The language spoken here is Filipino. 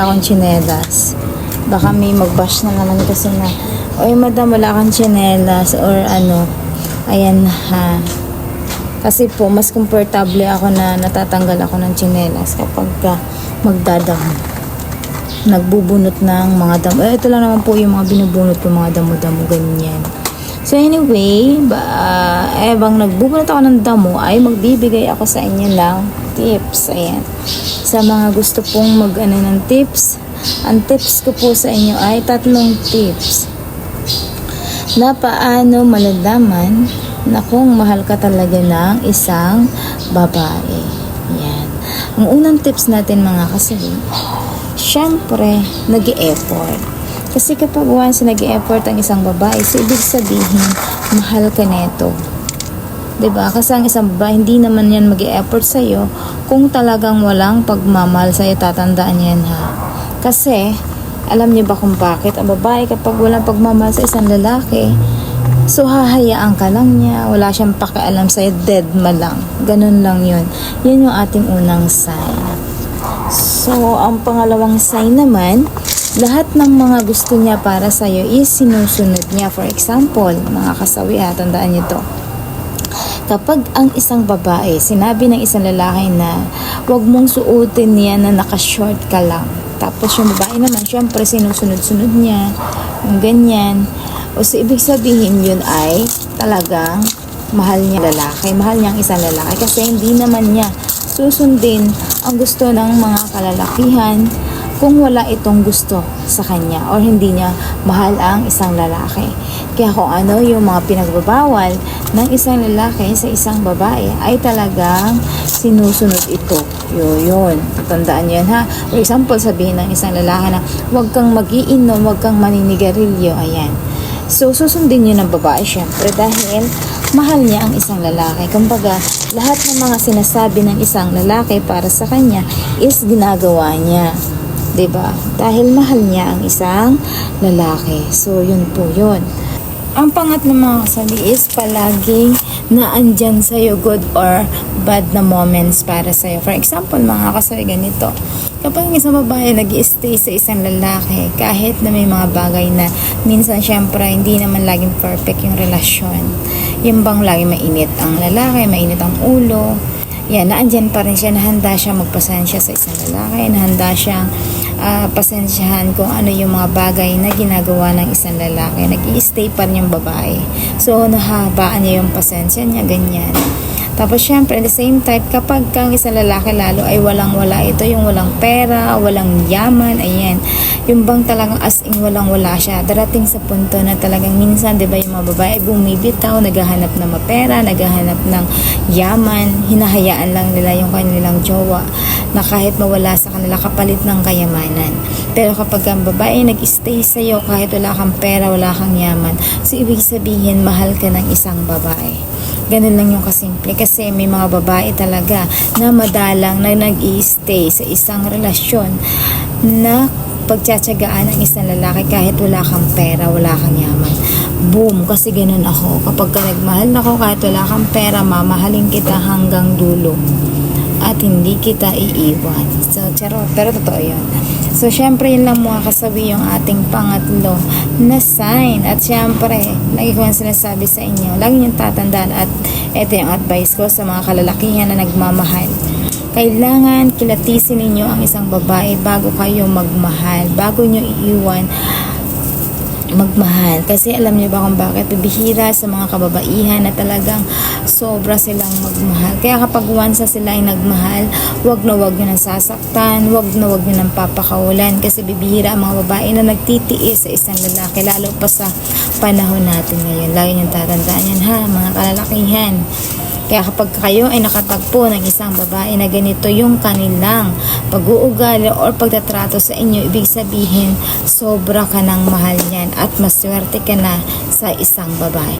akong tsinelas. Baka may magbash na naman kasi na, Oy, madam, wala kang tsinelas or ano. Ayan ha. Kasi po, mas komportable ako na natatanggal ako ng tsinelas kapag ka magdadamo. Nagbubunot ng mga damo. Eh, ito lang naman po yung mga binubunot ko, mga damo-damo, ganyan. So anyway, ba, eh, bang nagbubunot ako ng damo, ay magbibigay ako sa inyo ng tips. Ayan. Sa mga gusto pong mag ano, ng tips, ang tips ko po sa inyo ay tatlong tips na paano malalaman na kung mahal ka talaga ng isang babae. Yan. Ang unang tips natin mga kasali, syempre, nag effort Kasi kapag once nag effort ang isang babae, so ibig sabihin, mahal ka neto. ba? Kasi ang isang babae, hindi naman yan mag effort sa'yo kung talagang walang pagmamahal sa'yo, tatandaan yan ha. Kasi, alam niyo ba kung bakit? Ang babae kapag walang pagmamahal sa isang lalaki, so hahayaan ka lang niya, wala siyang pakialam sa'yo, dead ma lang. Ganun lang yun. Yan yung ating unang sign. So, ang pangalawang sign naman, lahat ng mga gusto niya para sa'yo is sinusunod niya. For example, mga kasawi ha, tandaan niyo to kapag ang isang babae, sinabi ng isang lalaki na wag mong suotin niya na naka-short ka lang. Tapos yung babae naman, syempre sinusunod-sunod niya, yung ganyan. O so, ibig sabihin yun ay talagang mahal niya lalaki. Mahal niya ang isang lalaki kasi hindi naman niya susundin ang gusto ng mga kalalakihan kung wala itong gusto sa kanya or hindi niya mahal ang isang lalaki. Kaya kung ano yung mga pinagbabawal ng isang lalaki sa isang babae ay talagang sinusunod ito. Yun, yun. Tandaan niyo yan ha. For example, sabihin ng isang lalaki na huwag kang magiinom, huwag kang maninigarilyo. Ayan. So, susundin niyo ng babae syempre dahil mahal niya ang isang lalaki. Kumbaga, lahat ng mga sinasabi ng isang lalaki para sa kanya is ginagawa niya. 'Di ba? Dahil mahal niya ang isang lalaki. So, yun po yun. Ang pangatlo mga kasabi is palaging na andyan sa'yo good or bad na moments para sa'yo. For example, mga kasabi ganito. Kapag ang isang babae nag stay sa isang lalaki, kahit na may mga bagay na minsan syempre hindi naman laging perfect yung relasyon. Yung bang lagi mainit ang lalaki, mainit ang ulo, yan, naandyan pa rin siya, nahanda siya magpasensya sa isang lalaki, nahanda siyang ah, pasensyahan kung ano yung mga bagay na ginagawa ng isang lalaki. nag stay pa rin yung babae. So, nahabaan niya yung pasensya niya, ganyan. Tapos, syempre, the same time, kapag kang isang lalaki lalo ay walang-wala ito, yung walang pera, walang yaman, ayan. Yung bang talagang as in walang-wala siya. Darating sa punto na talagang minsan, di ba, yung mga babae bumibitaw, naghahanap ng mapera, naghahanap ng yaman, hinahayaan lang nila yung kanilang jowa na kahit mawala sa kanila kapalit ng kayamanan. Pero kapag ang babae nag-stay sa'yo kahit wala kang pera, wala kang yaman, so ibig sabihin mahal ka ng isang babae. Ganun lang yung kasimple. Kasi may mga babae talaga na madalang na nag stay sa isang relasyon na pagtsatsagaan ng isang lalaki kahit wala kang pera, wala kang yaman. Boom! Kasi ganun ako. Kapag ka nagmahal ako kahit wala kang pera, mamahalin kita hanggang dulo at hindi kita iiwan. So, charot. Pero totoo yun. So, syempre, yun lang mga yung ating pangatlo na sign. At syempre, lagi ko yung sinasabi sa inyo, lagi niyong tatandaan at ito yung advice ko sa mga kalalakihan na nagmamahal. Kailangan kilatisin ninyo ang isang babae bago kayo magmahal, bago nyo iiwan magmahal. Kasi alam niyo ba kung bakit? Bibihira sa mga kababaihan na talagang sobra silang magmahal. Kaya kapag once sila ay nagmahal, wag na wag nyo nang sasaktan, wag na wag nyo nang papakawalan. Kasi bibihira ang mga babae na nagtitiis sa isang lalaki, lalo pa sa panahon natin ngayon. Lagi nyo tatandaan yan ha, mga kalalakihan. Kaya kapag kayo ay nakatagpo ng isang babae na ganito yung kanilang pag-uugali or pagtatrato sa inyo, ibig sabihin sobra ka ng mahal niyan at maswerte ka na sa isang babae.